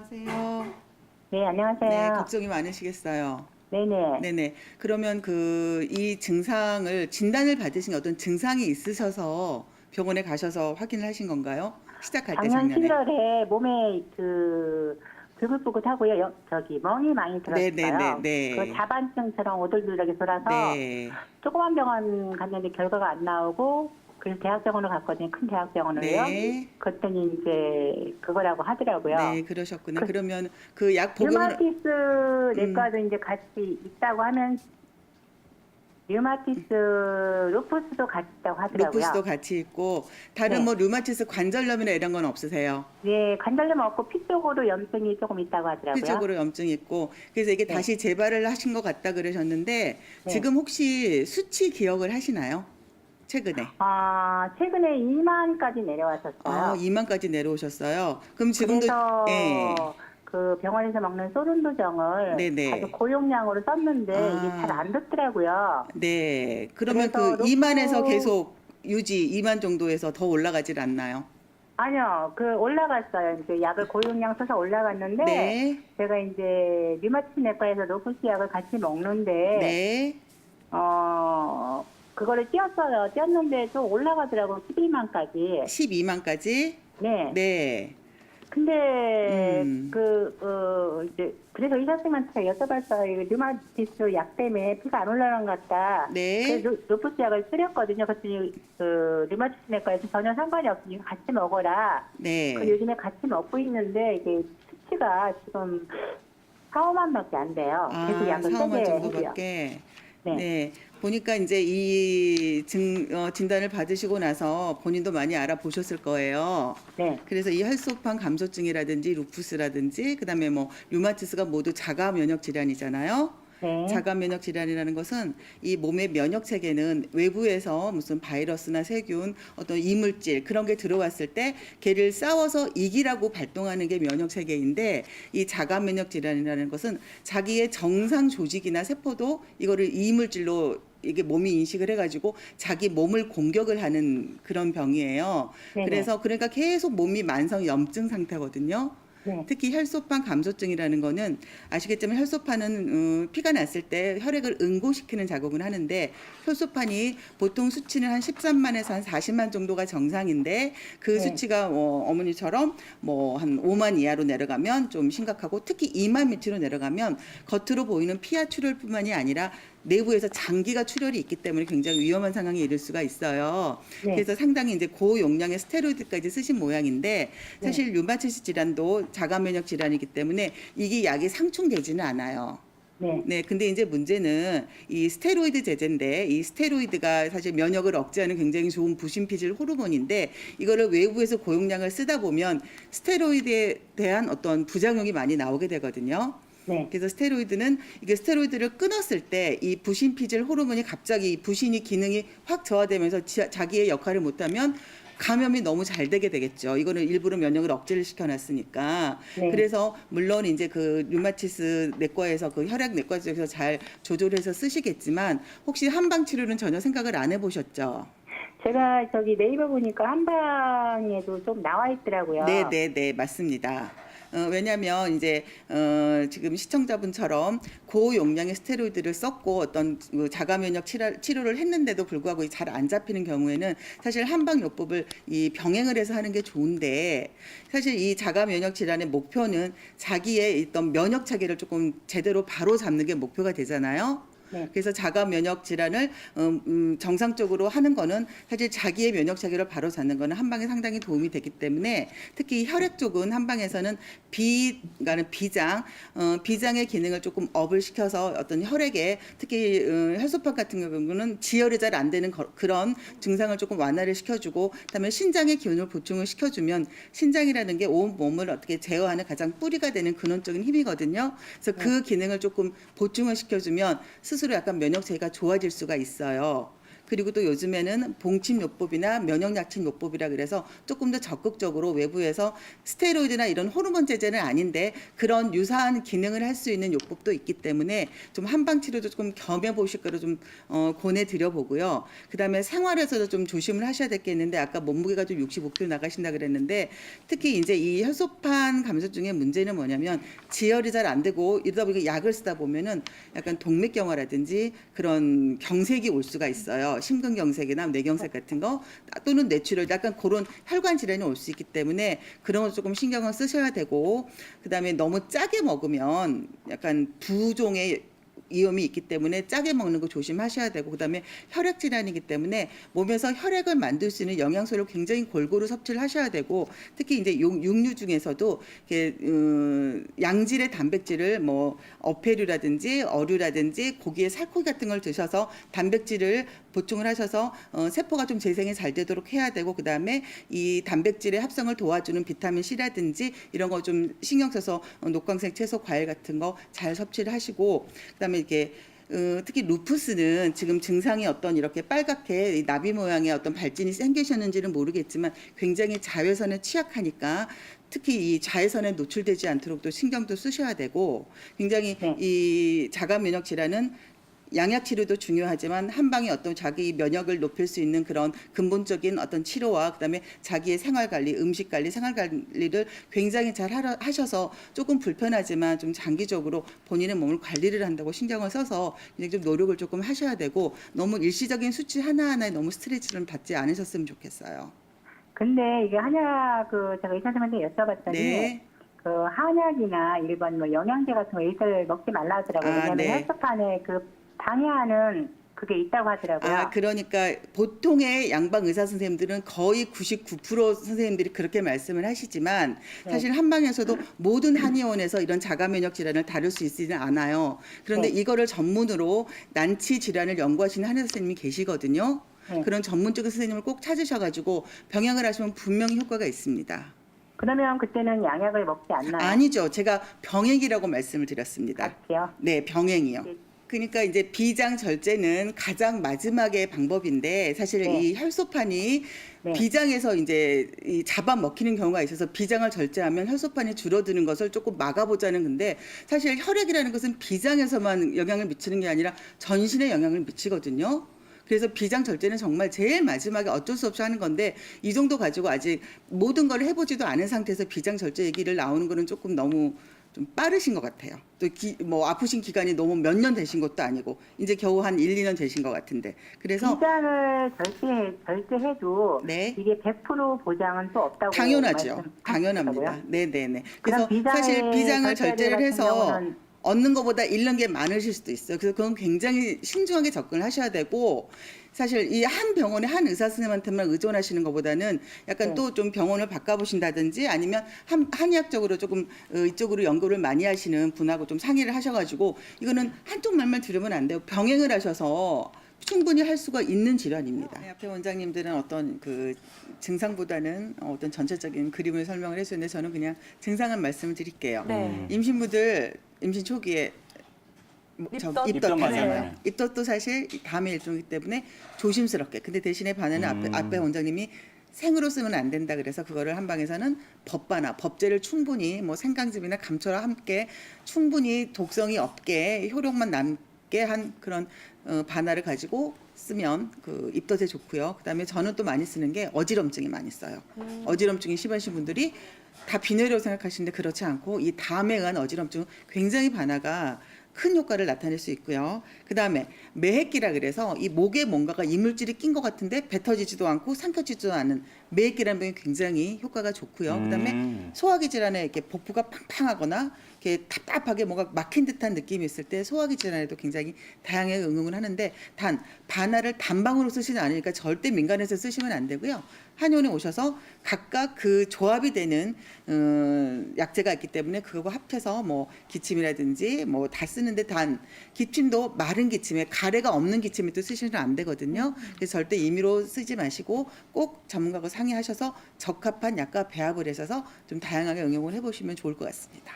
안녕하세요. 네, 안녕하세요. 네, 걱정이 많으시겠어요. 네네. 네네. 그러면 그 이 증상을 진단을 받으신 어떤 증상이 있으셔서 병원에 가셔서 확인을 하신 건가요? 시작할 때 작년 작년에. 11월에 몸에 그 불긋불긋하고요. 여- 저기 멍이 많이 들었어요. 네네네, 네. 그 자반증처럼 오돌돌하게 돌아서 네. 조그만 병원 갔는데 결과가 안 나오고 그래서 대학병원을 갔거든요. 큰 대학병원을요. 네. 그랬더니 이제 그거라고 하더라고요. 네, 그러셨구나. 그- 그러면 그 약 복용을 류마티스 내과도 이제 같이 있다고 하면 류마티스 루푸스도 같이 있다고 하더라고요. 루푸스도 같이 있고 다른 네. 뭐 류마티스 관절염이나 이런 건 없으세요? 네, 관절염 없고 피 쪽으로 염증이 조금 있다고 하더라고요. 피적으로 염증이 있고 그래서 이게 네. 다시 재발을 하신 것 같다 그러셨는데 네. 지금 혹시 수치 기억을 하시나요? 최근에 아, 최근에 2만까지 내려왔었어요. 아 2만까지 내려오셨어요. 그럼 지금도 그래서 예. 그 병원에서 먹는 소른도정을 네네. 아주 고용량으로 썼는데 아. 이게 잘 안 듣더라고요. 네 그러면 그래서 그 2만에서 로프- 계속 유지 2만 정도에서 더 올라가질 않나요? 아니요, 그 올라갔어요. 이제 약을 고용량 써서 올라갔는데 네. 제가 이제 류마티스 내과에서 로프스 약을 같이 먹는데 네. 어 그거를 띄었어요. 띄었는데 좀 올라가더라고요. 12만까지. 12만까지 네. 네. 근데 음. 그 어, 이제 그래서 의사 선생님한테 여쭤봤어요. 류마티스 약 때문에 피가 안 올라간 것 같다. 네. 그래서 루푸스 약을 쓰렸거든요. 그랬더니 그 류마티스 내과에서 전혀 상관이 없으니까 같이 먹어라. 네. 그 요즘에 같이 먹고 있는데 이게 수치가 지금 4, 5만밖에 안 돼요. 계속 아, 약을 4, 5만 세게 해요. 정도밖에. 네. 네. 보니까 이제 이 증, 어, 진단을 받으시고 나서 본인도 많이 알아보셨을 거예요. 네. 그래서 이 혈소판 감소증이라든지 루푸스라든지 그다음에 뭐 류마티스가 모두 자가 면역 질환이잖아요. 네. 자가 면역 질환이라는 것은 이 몸의 면역 체계는 외부에서 무슨 바이러스나 세균, 어떤 이물질 그런 게 들어왔을 때 걔를 싸워서 이기라고 발동하는 게 면역 체계인데 이 자가 면역 질환이라는 것은 자기의 정상 조직이나 세포도 이거를 이물질로 이게 몸이 인식을 해가지고 자기 몸을 공격을 하는 그런 병이에요. 네네. 그래서 그러니까 계속 몸이 만성 염증 상태거든요. 네. 특히 혈소판 감소증이라는 거는 아시겠지만 혈소판은 어, 피가 났을 때 혈액을 응고시키는 작업을 하는데 혈소판이 보통 수치는 한 13만에서 한 40만 정도가 정상인데 그 네. 수치가 어, 어머니처럼 뭐 한 5만 이하로 내려가면 좀 심각하고 특히 2만 밑으로 내려가면 겉으로 보이는 피하 출혈뿐만이 아니라 내부에서 장기가 출혈이 있기 때문에 굉장히 위험한 상황에 이를 수가 있어요. 네. 그래서 상당히 이제 고용량의 스테로이드까지 쓰신 모양인데 사실 류마티스 질환도 자가 면역 질환이기 때문에 이게 약이 상충되지는 않아요. 네. 네, 근데 이제 문제는 이 스테로이드 제제인데 이 스테로이드가 사실 면역을 억제하는 굉장히 좋은 부신피질 호르몬인데 이거를 외부에서 고용량을 쓰다 보면 스테로이드에 대한 어떤 부작용이 많이 나오게 되거든요. 네. 그래서 스테로이드는 이게 스테로이드를 끊었을 때 이 부신 피질 호르몬이 갑자기 이 부신이 기능이 확 저하되면서 지- 자기의 역할을 못하면 감염이 너무 잘 되게 되겠죠. 이거는 일부러 면역을 억제를 시켜놨으니까. 네. 그래서 물론 이제 그 류마티스 내과에서 그 혈액 내과 쪽에서 잘 조절해서 쓰시겠지만 혹시 한방 치료는 전혀 생각을 안 해보셨죠? 제가 저기 네이버 보니까 한방에도 좀 나와 있더라고요. 네, 네, 네, 맞습니다. 어, 왜냐하면 이제 어, 지금 시청자분처럼 고용량의 스테로이드를 썼고 어떤 그 자가 면역 치료, 치료를 했는데도 불구하고 잘 안 잡히는 경우에는 사실 한방 요법을 이 병행을 해서 하는 게 좋은데 사실 이 자가 면역 질환의 목표는 자기의 있던 면역 체계를 조금 제대로 바로 잡는 게 목표가 되잖아요. 네. 그래서 자가 면역 질환을 음, 음, 정상적으로 하는 거는 사실 자기의 면역 체계를 바로 잡는 거는 한방에 상당히 도움이 되기 때문에 특히 혈액 쪽은 한방에서는 비, 그러니까 비장, 어, 비장의 기능을 조금 업을 시켜서 어떤 혈액에 특히 어, 혈소판 같은 경우는 지혈이 잘 안 되는 거- 그런 증상을 조금 완화를 시켜주고 그다음에 신장의 기운을 보충을 시켜주면 신장이라는 게 온 몸을 어떻게 제어하는 가장 뿌리가 되는 근원적인 힘이거든요. 그래서 그 기능을 조금 보충을 시켜주면 스 스로 약간 면역 체계가 좋아질 수가 있어요. 그리고 또 요즘에는 봉침요법이나 면역약침요법이라 그래서 조금 더 적극적으로 외부에서 스테로이드나 이런 호르몬 제제는 아닌데 그런 유사한 기능을 할 수 있는 요법도 있기 때문에 좀 한방 치료도 조금 겸해 보실 거를 좀 어, 권해드려 보고요. 그다음에 생활에서도 좀 조심을 하셔야 있는데 아까 몸무게가 좀 65kg 나가신다 그랬는데 특히 이제 이 혈소판 감소증의 문제는 뭐냐면 지혈이 잘 안 되고 이러다 보니까 약을 쓰다 보면은 약간 동맥경화라든지 그런 경색이 올 수가 있어요. 심근경색이나 뇌경색 같은 거 또는 뇌출혈 약간 그런 혈관 질환이 올 수 있기 때문에 그런 거 조금 신경을 쓰셔야 되고 그다음에 너무 짜게 먹으면 약간 부종의 위험이 있기 때문에 짜게 먹는 거 조심하셔야 되고 그다음에 혈액 질환이기 때문에 몸에서 혈액을 만들 수 있는 영양소를 굉장히 골고루 섭취를 하셔야 되고 특히 이제 육- 육류 중에서도 이렇게 음, 양질의 단백질을 뭐 어패류라든지 어류라든지 고기의 살코기 같은 걸 드셔서 단백질을 보충을 하셔서 어, 세포가 좀 재생이 잘 되도록 해야 되고 그다음에 이 단백질의 합성을 도와주는 비타민 C라든지 이런 거 좀 신경 써서 어, 녹광색 채소 과일 같은 거 잘 섭취를 하시고 그다음에 이렇게 어, 특히 루푸스는 지금 증상이 어떤 이렇게 빨갛게 이 나비 모양의 어떤 발진이 생기셨는지는 모르겠지만 굉장히 자외선에 취약하니까 특히 이 자외선에 노출되지 않도록 또 신경도 쓰셔야 되고 굉장히 네. 이 자가 면역 질환은 양약 치료도 중요하지만 한 방에 어떤 자기 면역을 높일 수 있는 그런 근본적인 어떤 치료와 그다음에 자기의 생활 관리, 음식 관리, 생활 관리를 굉장히 잘 하셔서 조금 불편하지만 좀 장기적으로 본인의 몸을 관리를 한다고 신경을 써서 이제 좀 노력을 조금 하셔야 되고 너무 일시적인 수치 하나하나에 너무 스트레스를 받지 않으셨으면 좋겠어요. 근데 이게 한약 그 제가 의사 선생님한테 여쭤봤더니 네. 그 한약이나 일반 뭐 영양제 같은 거 일절 먹지 말라 하더라고요. 아, 왜냐하면 네. 혈소판에 그 방해하는 그게 있다고 하더라고요. 아, 그러니까 보통의 양방 의사 선생님들은 거의 99% 선생님들이 그렇게 말씀을 하시지만 네. 사실 한방에서도 모든 한의원에서 이런 자가 면역 질환을 다룰 수 있지는 않아요. 그런데 네. 이거를 전문으로 난치 질환을 연구하시는 한의사 선생님이 계시거든요. 네. 그런 전문적인 선생님을 꼭 찾으셔가지고 병약을 하시면 분명히 효과가 있습니다. 그러면 그때는 양약을 먹지 않나요? 아니죠. 제가 병행이라고 말씀을 드렸습니다. 같이요. 네, 병행이요. 네. 그러니까 이제 비장 절제는 가장 마지막의 방법인데 사실 네. 이 혈소판이 네. 비장에서 이제 이 잡아 먹히는 경우가 있어서 비장을 절제하면 혈소판이 줄어드는 것을 조금 막아보자는 건데 사실 혈액이라는 것은 비장에서만 영향을 미치는 게 아니라 전신에 영향을 미치거든요. 그래서 비장 절제는 정말 제일 마지막에 어쩔 수 없이 하는 건데 이 정도 가지고 아직 모든 걸 해보지도 않은 상태에서 비장 절제 얘기를 나오는 거는 조금 너무 좀 빠르신 것 같아요. 또 뭐 아프신 기간이 너무 몇 년 되신 것도 아니고 이제 겨우 한 1, 2년 되신 것 같은데 그래서 비장을 절제 절제해도 네. 이게 100% 보장은 또 없다고 당연하죠. 당연합니다. 네, 네, 네. 그래서 비장의 사실 비장을 절제를 해서 얻는 것보다 잃는 게 많으실 수도 있어요. 그래서 그건 굉장히 신중하게 접근을 하셔야 되고 사실 이 한 병원의 한 의사 선생님한테만 의존하시는 것보다는 약간 네. 또좀 병원을 바꿔보신다든지 아니면 한, 한의학적으로 조금 어, 이쪽으로 연구를 많이 하시는 분하고 좀 상의를 하셔가지고 이거는 한쪽 말만 들으면 안 돼요. 병행을 하셔서 충분히 할 수가 있는 질환입니다. 네, 앞에 원장님들은 어떤 그 증상보다는 어떤 전체적인 그림을 설명을 해주는데 저는 그냥 증상한 말씀을 드릴게요. 네. 임신부들 임신 초기에 뭐 저 입덧? 입덧 입덧 하잖아요. 맞아요. 입덧도 사실 다음의 일종이기 때문에 조심스럽게. 근데 대신에 반에는 음. 앞에, 앞에 원장님이 생으로 쓰면 안 된다 그래서 그거를 한방에서는 법반화, 법제를 충분히 뭐 생강즙이나 감초와 함께 충분히 독성이 없게 효력만 남게 한 그런 어, 반화를 가지고 쓰면 그 입덧에 좋고요. 그다음에 저는 또 많이 쓰는 게 어지럼증이 많이 써요. 어지럼증이 심하신 분들이 다 비뇌라고 생각하시는데 그렇지 않고 이 담에 의한 어지럼증 굉장히 반화가 큰 효과를 나타낼 수 있고요. 그 다음에 매핵기라 그래서 이 목에 뭔가가 이물질이 낀 것 같은데 뱉어지지도 않고 삼켜지지도 않은 매핵기라는 병이 굉장히 효과가 좋고요. 그 다음에 음. 소화기 질환에 이렇게 복부가 팡팡하거나 이렇게 답답하게 뭔가 막힌 듯한 느낌이 있을 때 소화기 질환에도 굉장히 다양하게 응용을 하는데 단 반화를 단방으로 쓰시지 않으니까 절대 민간에서 쓰시면 안 되고요. 한의원에 오셔서 각각 그 조합이 되는 어, 약재가 있기 때문에 그거 합해서 뭐 기침이라든지 뭐 다 쓰는데 단 기침도 마른 기침에 가래가 없는 기침에 또 쓰시면 안 되거든요. 그래서 절대 임의로 쓰지 마시고 꼭 전문가하고 상의하셔서 적합한 약과 배합을 해서 좀 다양하게 응용을 해보시면 좋을 것 같습니다.